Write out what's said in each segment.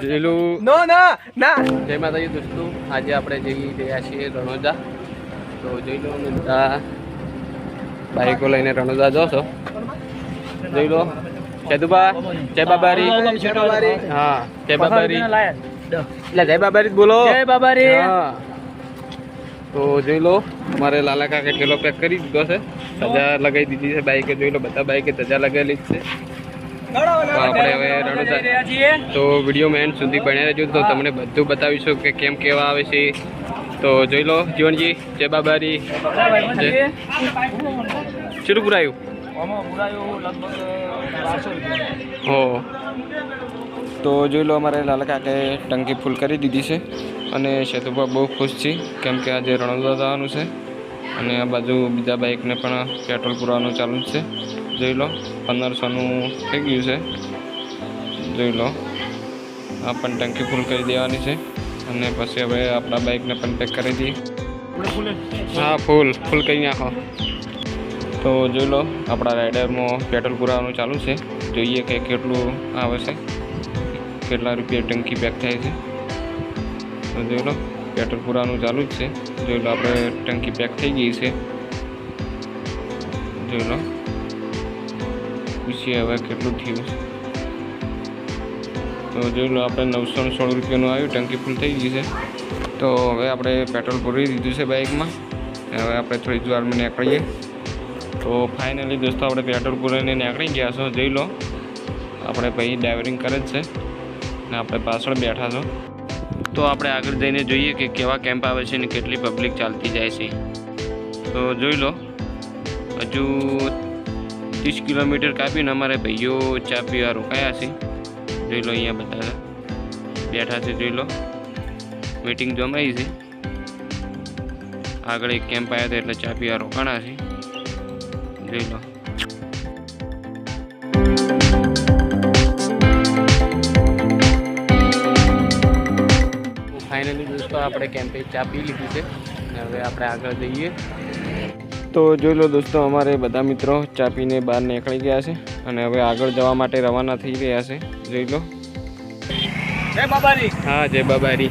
પેલું નો ના ના. જય માતાજી દોસ્તો આજે આપણે જઈ રહ્યા છીએ રણોજા. તો જોઈ લો બાઈકો લઈને રણોજા જોશો જોઈ લો. સેતુબા જય બાબારી. હા જય બાબારી. એટલે જય બાબારી. બોલો. જય બાબારી. હા. તો જોઈ લો અમારે લાલા કાકે ઠેલો પેક કરી દીધો છે. ધજા લગાવી દીધી છે બાઈકે. જોઈ લો બધા બાઈકે ધજા લગાવેલી જ છે. તો આપણે હવે રણોદા તો વીડિયો મેન સુધી બન્યા રહેજો. તો તમને બધું બતાવીશું કે કેમ કેવા આવે છે. તો જોઈ લો જીવનજી જય બાબારી ચેટલું પુરાયું? હો. તો જોઈ લો અમારે લાલકાકે ટંકી ફૂલ કરી દીધી છે. અને શેતુભા બહુ ખુશ છે કેમ કે આજે રણોદા જવાનું છે. અને આ બાજુ બીજા બાઇકને પણ પેટ્રોલ પૂરવાનું ચાલુ જ છે. જોઈ લો. પંદરસોનું થઈ ગયું છે. જોઈ લો. આ પણ ટંકી ફૂલ કરી દેવાની છે. અને પછી હવે આપણા બાઇકને પણ પેક કરી દઈએ. હા ફૂલ ફૂલ કરી નાખો. તો જોઈ લો, આપણા રાઇડરમાં પેટ્રોલ પુરાવાનું ચાલુ છે. જોઈએ કે કેટલું આવે છે. કેટલા રૂપિયા ટંકી પેક થાય છે. તો જોઈ લો પેટ્રોલ પુરાવાનું ચાલુ જ છે. જોઈ લો, આપણે ટંકી પેક થઈ ગઈ છે. જોઈ લો. પૂછીએ હવે કેટલું થયું છે? તો જોઈ લો, આપણે નવસો ને સોળ રૂપિયાનું આવ્યું, ટંકી ફૂલ થઈ ગઈ છે. તો હવે આપણે પેટ્રોલ પૂરી દીધું છે બાઇકમાં. હવે આપણે થોડી જ વારમાં નીકળીએ. તો ફાઇનલી દોસ્તો, આપણે પેટ્રોલ પૂરીને નીકળી ગયા છો, જોઈ લો. આપણે ભાઈ ડ્રાઇવરિંગ કરે જ છે. ને આપણે પાછળ બેઠા છો. તો આપણે આગળ જઈને જોઈએ કે કેવા કેમ્પ આવે છે ને કેટલી પબ્લિક ચાલતી જાય છે. તો જોઈ લો, હજુ ત્રીસ કિલોમીટર કાપીને અમારે ભાઈઓ ચા પીવા રોકાયા છે. જોઈ લો અહીંયા બધા બેઠા છે, જોઈ લો. મીટિંગ જમાઈ છે. આગળ એક કેમ્પ આવ્યો હતો એટલે ચા પીવા રોકાણા છે. જોઈ લો. ફાઇનલી દોસ્તો, આપણે કેમ્પે ચા પી લીધી છે. હવે આપણે આગળ જઈએ. તો જોઈ લો દોસ્તો અમારે બધા મિત્રો ચા પીને બહાર નીકળી ગયા છે અને હવે આગળ જવા માટે રવાના થઈ રહ્યા છે. જોઈ લો. જય બાબારી હા જય બાબારી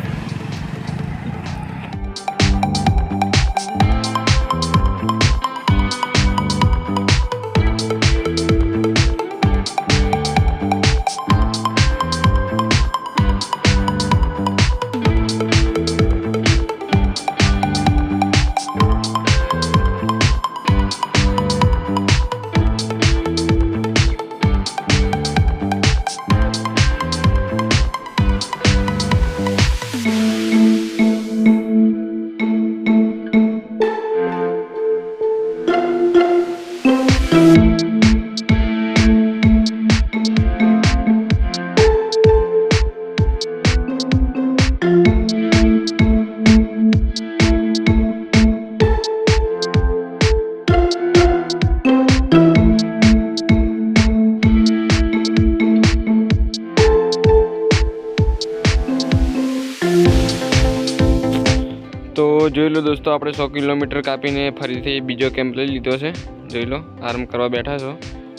આપણે સો કિલોમીટર કાપીને ફરીથી બીજો કેમ્પ લઈ લીધો છે. જોઈ લો આરામ કરવા બેઠા છો.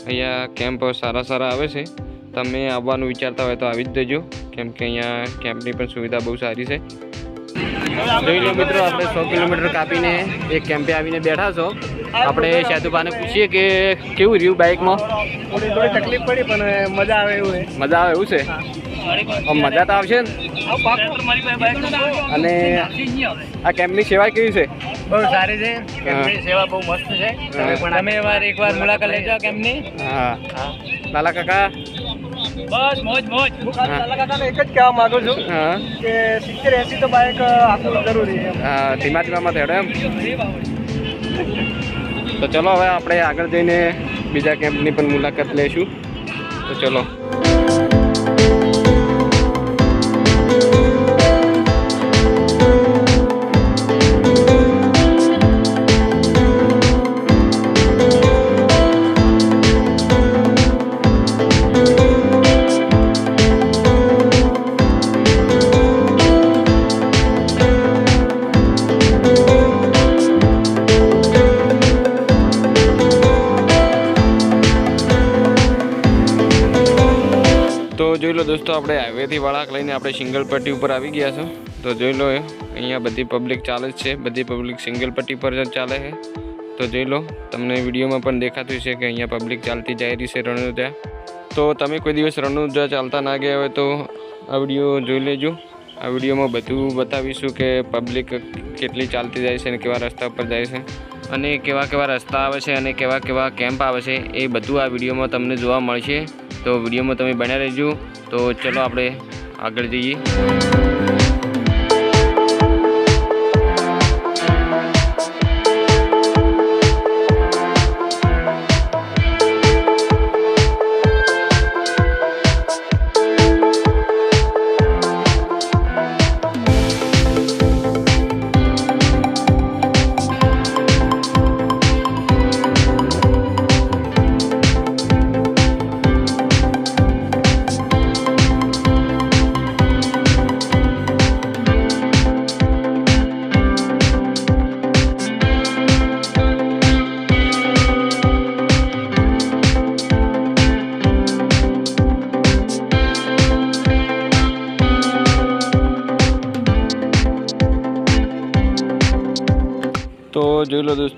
અહીંયા કેમ્પ સારા સારા આવે છે. તમે આવવાનું વિચારતા હોય તો આવી જ જજો કેમ કે અહીંયા કેમ્પની પણ સુવિધા બહુ સારી છે. જોઈ લો મિત્રો આપણે સો કિલોમીટર કાપીને એક કેમ્પે આવીને બેઠા છો. આપણે સેતુભાને પૂછીએ કે કેવું રહ્યું બાઇકમાં? થોડી થોડી તકલીફ પડી પણ મજા આવે એવું મજા આવે એવું છે? મજા તો આવશે ને? અને આ કેમ્પની સેવા કેવી છે? બહુ સારી છે. કેમ્પની સેવા બહુ મસ્ત છે. તમે પણ તમે વાર એકવાર મુલાકાત લેજો કેમ્પની હા. લાલા કાકા? બસ મોજ મોજ. હું હા. લાલા કાકાને એક જ કહેવા માંગુ છું હા. કે સિત્તેર એસી તો બાઇક આપવું જરૂરી છે. હા ધીમા ધીમામાં થયો એમ. તો ચલો હવે આપણે આગળ જઈને બીજા કેમ્પની પણ મુલાકાત લઈશું. તો ચલો. જોઈ લો દોસ્તો, આપણે હાઈવેથી વળાક લઈને આપણે સિંગલ પટ્ટી ઉપર આવી ગયા છો. તો જોઈ લો અહીંયા બધી પબ્લિક ચાલે જ છે. બધી પબ્લિક સિંગલ પટ્ટી પર જ ચાલે છે. તો જોઈ લો, તમને વિડીયોમાં પણ દેખાતું છે કે અહીંયા પબ્લિક ચાલતી જાય રહી છે રણુજા. તો તમે કોઈ દિવસ રણુજા ચાલતા ના ગયા હોય તો આ વીડિયો જોઈ લેજો. આ વિડીયોમાં બધું બતાવીશું કે પબ્લિક કેટલી ચાલતી જાય છે અને કેવા રસ્તા પર જાય છે. અને કેવા કેવા રસ્તા આવે છે અને કેવા કેવા કેમ્પ આવે છે એ બધું આ વિડીયોમાં તમને જોવા મળશે. તો વિડીયોમાં તમે બન્યા રહેજો. તો ચલો આપણે આગળ જઈએ.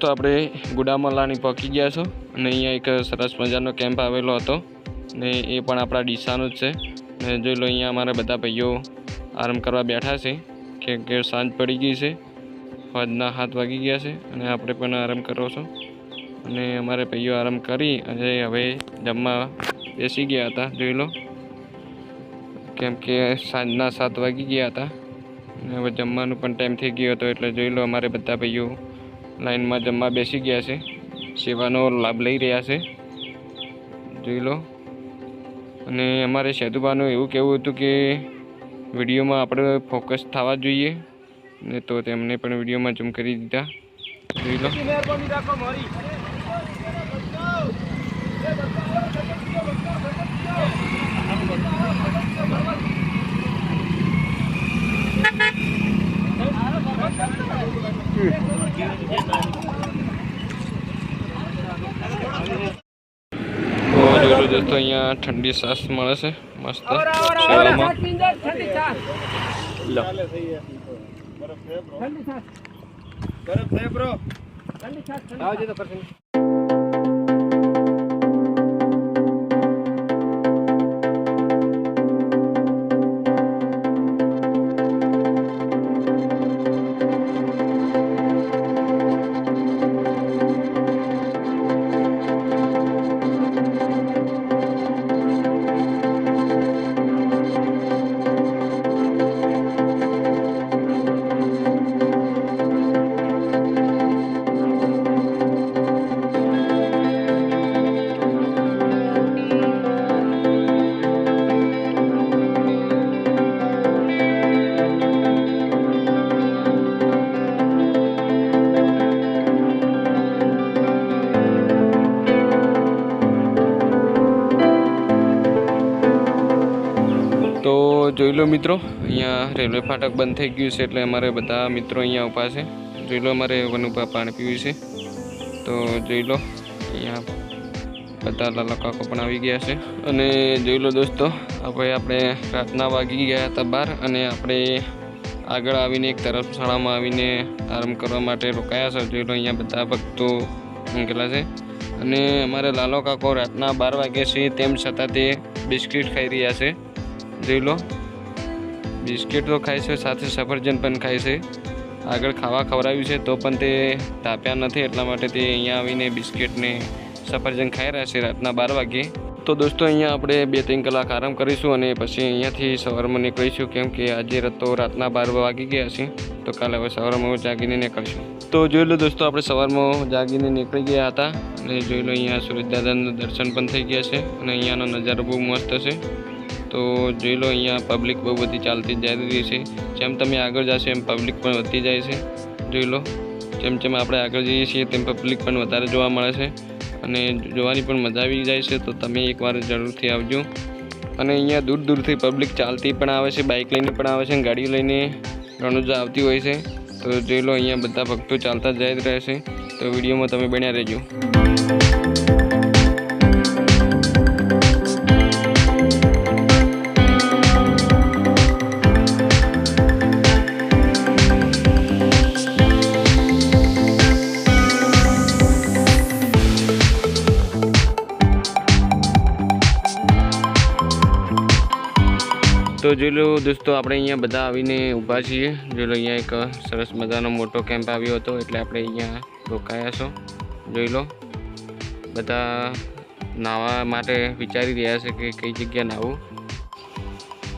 દોસ્તો આપણે ગુડામલાની પહોંચી ગયા છો અને અહીંયા એક સરસ મજાનો કેમ્પ આવેલો હતો ને એ પણ આપણા ડીસાનો જ છે. ને જોઈ લો અહીંયા અમારા બધા ભાઈઓ આરામ કરવા બેઠા છે કેમ કે સાંજ પડી ગઈ છે. ફજના હાથ વાગી ગયા છે અને આપણે પણ આરામ કરો છો. અને અમારે ભાઈઓ આરામ કરી અને હવે જમવા બેસી ગયા હતા, જોઈ લો. કેમ કે સાંજના સાત વાગી ગયા હતા. અને હવે જમવાનું પણ ટાઈમ થઈ ગયો હતો એટલે જોઈ લો અમારે બધા ભાઈઓ લાઈનમાં જમવા બેસી ગયા છે. સેવાનો લાભ લઈ રહ્યા છે. જોઈ લો. અને અમારે સેતુભાનું એવું કહેવું હતું કે વિડીયોમાં આપણે ફોકસ થવા જોઈએ. ને તો તેમને પણ વિડીયોમાં જમ કરી દીધા. જોઈ લો. Thank રાખો મારી તો જોઈ લો દોસ્તો અહીંયા ઠંડી સાસ મળે છે મસ્ત. સેવામાં લો. બરફ છે બ્રો. આવજે તો કરશે લો મિત્રો, અહીંયા રેલવે ફાટક બંધ થઈ ગયું છે એટલે અમારે બધા મિત્રો અહીંયા ઊભા છે. જોઈ લો અમારે વનુભા પાણી પીવું છે. તો જોઈ લો, અહીંયા બધા લાલા કાકો પણ આવી ગયા છે. અને જોઈ લો દોસ્તો હવે આપણે રાતના વાગી ગયા હતા બાર અને આપણે આગળ આવીને એક ધર્મશાળામાં આવીને આરામ કરવા માટે રોકાયા છે. જોઈ લો અહીંયા બધા ભક્તો મૂકેલા છે. અને અમારે લાલો કાકો રાતના બાર વાગ્યા છે, તેમ છતાં તે બિસ્કિટ ખાઈ રહ્યા છે. જોઈ લો. બિસ્કિટ તો ખાય છે, સાથે સફરજન પણ ખાય છે. આગળ ખાવા ખવડાવ્યું છે, તો પણ તે તાપ્યા નથી, એટલા માટે તે અહીંયા આવીને બિસ્કિટને સફરજન ખાઈ રહ્યા છે રાતના બાર વાગ્યે. તો દોસ્તો, અહીંયા આપણે બે ત્રણ કલાક આરામ કરીશું અને પછી અહીંયાથી સવારમાં નીકળીશું, કેમ કે આજે તો રાતના બાર વાગી ગયા છે, તો કાલે હવે સવારમાં જાગીને નીકળશું. તો જોઈ લો દોસ્તો, આપણે સવારમાં જાગીને નીકળી ગયા હતા, અને જોઈ લો અહીંયા સૂરજ દાદાનું દર્શન પણ થઈ ગયા છે, અને અહીંયાનો નજારો બહુ મસ્ત છે. તો જોઈ લો, અહીંયા પબ્લિક બહુ બધી ચાલતી જ જઈ રહી છે. જેમ તમે આગળ જશો, એમ પબ્લિક પણ વધતી જાય છે. જોઈ લો, જેમ જેમ આપણે આગળ જઈએ છીએ, તેમ પબ્લિક પણ વધારે જોવા મળે છે. અને જોવાની પણ મજા આવી જાય છે, તો તમે એકવાર જરૂરથી આવજો. અને અહીંયા દૂર દૂરથી પબ્લિક ચાલતી પણ આવે છે બાઇક લઈને પણ આવે છે, અને ગાડી લઈને રણુજા આવતી હોય છે. તો જોઈ લો, અહીંયા બધા ભક્તો ચાલતા જ રહે છે. તો વિડીયોમાં તમે બન્યા રહેજો. તો જોઈ લો દોસ્તો, આપણે અહીંયા બધા આવીને ઊભા છીએ. જોઈ લો અહીંયા એક સરસ મજાનો મોટો કેમ્પ આવ્યો હતો, એટલે આપણે અહીંયા રોકાયા છો. જોઈ લો, બધા નાહવા માટે વિચારી રહ્યા છે કે કઈ જગ્યા નાહવું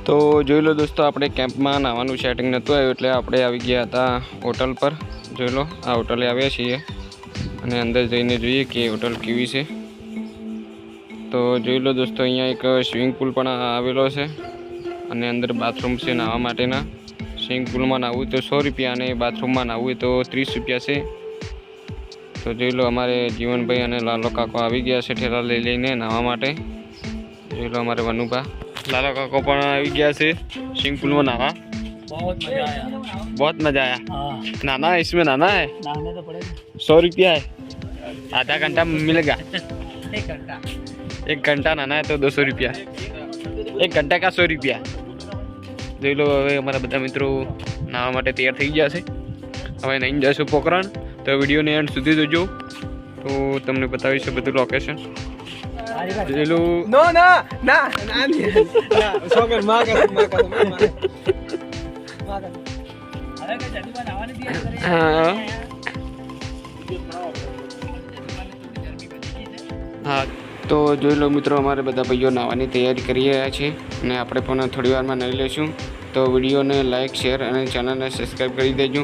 તો જોઈ લો દોસ્તો, આપણે કેમ્પમાં નાહવાનું સેટિંગ નહોતું આવ્યું, એટલે આપણે આવી ગયા હતા હોટલ પર. જોઈ લો, આ હોટલે આવ્યા છીએ. અને અંદર જઈને જોઈએ કે હોટલ કેવી છે. તો જોઈ લો દોસ્તો, અહીંયા એક સ્વિમિંગ પુલ પણ આવેલો છે. અને અંદર બાથરૂમ છે નાહવા માટેના સ્વિમિંગ પુલમાં નાહવું તો સો રૂપિયા અને બાથરૂમમાં નાહવું હોય તો ત્રીસ રૂપિયા છે તો જોઈ લો અમારે જીવનભાઈ અને લાલો કાકો આવી ગયા છે ઠેલા લઈ લઈને નાહવા માટે જોઈ લો અમારે વનુભા લાલો કાકો પણ આવી ગયા છે સ્વિમિંગ પુલમાં નાહવા बहुत मजा आया बहुत मजा आया हाँ नाना है इसमें नाना है नहाने तो पड़ेगा सौ रुपया है आधा घंटा मिलेगा एक घंटा एक घंटा नहाना है तो दो सौ रुपया एक घंटा का સો રૂપિયા જોઈ લો હવે અમારા બધા મિત્રો નાહવા માટે તૈયાર થઈ ગયા છે. હવે નહીં જશું પોકરણ તો વિડીયોને એન્ડ સુધી જોજો. તો તમને બતાવીશ બધું લોકેશન હા. તો જોઈ લો મિત્રો અમારે બધા ભાઈઓ નાહવાની તૈયારી કરી રહ્યા છે. અને આપણે પણ થોડી વારમાં નહીં લઈશું. તો વિડીયોને લાઇક શેર અને ચેનલને સબસ્ક્રાઈબ કરી દેજો.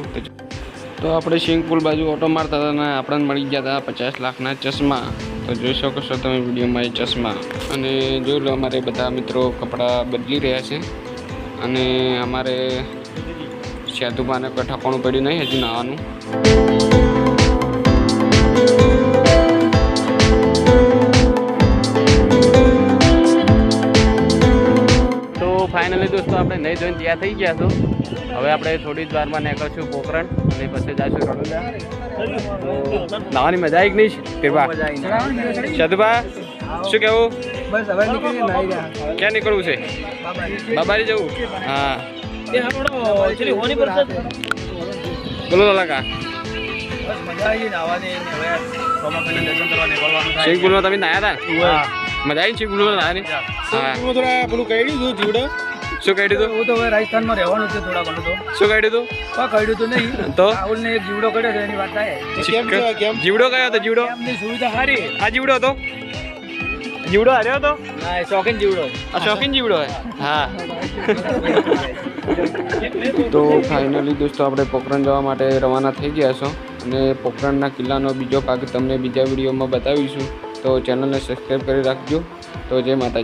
તો આપણે સ્વિમિંગ પુલ બાજુ ઓટો મારતા હતા અને આપણને મળી ગયા હતા પચાસ લાખના ચશ્મા. તો જોઈ શકો છો તમે વિડીયોમાં એ ચશ્મા. અને જોઈ લો અમારે બધા મિત્રો કપડાં બદલી રહ્યા છે. અને અમારે સેતુબાને કઠાપણું પડ્યું નહીં, હજુ નાવાનું. ફાઇનલી દોસ્તો આપણે નહીં જોઈને ત્યાં થઈ ગયા છો. હવે આપણે થોડી જ વારમાં નીકળશું પોકરણ અને પછી જઈશું રણુજા. નાવાની મજા આવી નહીં કૃપા સદુભા શું કેવું? બસ હવે નીકળી નાઈ ગયા ક્યાં નીકળવું છે? બાબારી જવું? હા. બોલો થાય. સ્વિમિંગ પુલમાં તમે નાયા હતા મજા આવી છે પુલમાં નાયા ને થોડા પેલું કહી દીધું જીવડે. શું કહી દીધું? હું તો હવે રાજસ્થાનમાં રહેવાનું છે થોડા ઘણું તો. શું કહી દીધું? પણ કહ્યું તો નહીં. તો? રાહુલ ને એક જીવડો કર્યો છે એની વાત થાય. કેમ જીવડો કયો હતો જીવડો? એમની સુવિધા સારી આ જીવડો હતો? જીવડો હાર્યો હતો? ના એ શોખીન જીવડો. આ શોખીન જીવડો હે? હા. તો ફાઇનલી દોસ્તો આપણે પોખરણ જવા માટે રવાના થઈ ગયા છો. અને પોખરણના કિલ્લાનો બીજો ભાગ તમને બીજા વિડીયોમાં બતાવીશું. તો ચેનલને સબસ્ક્રાઈબ કરી રાખજો. તો જય માતાજી.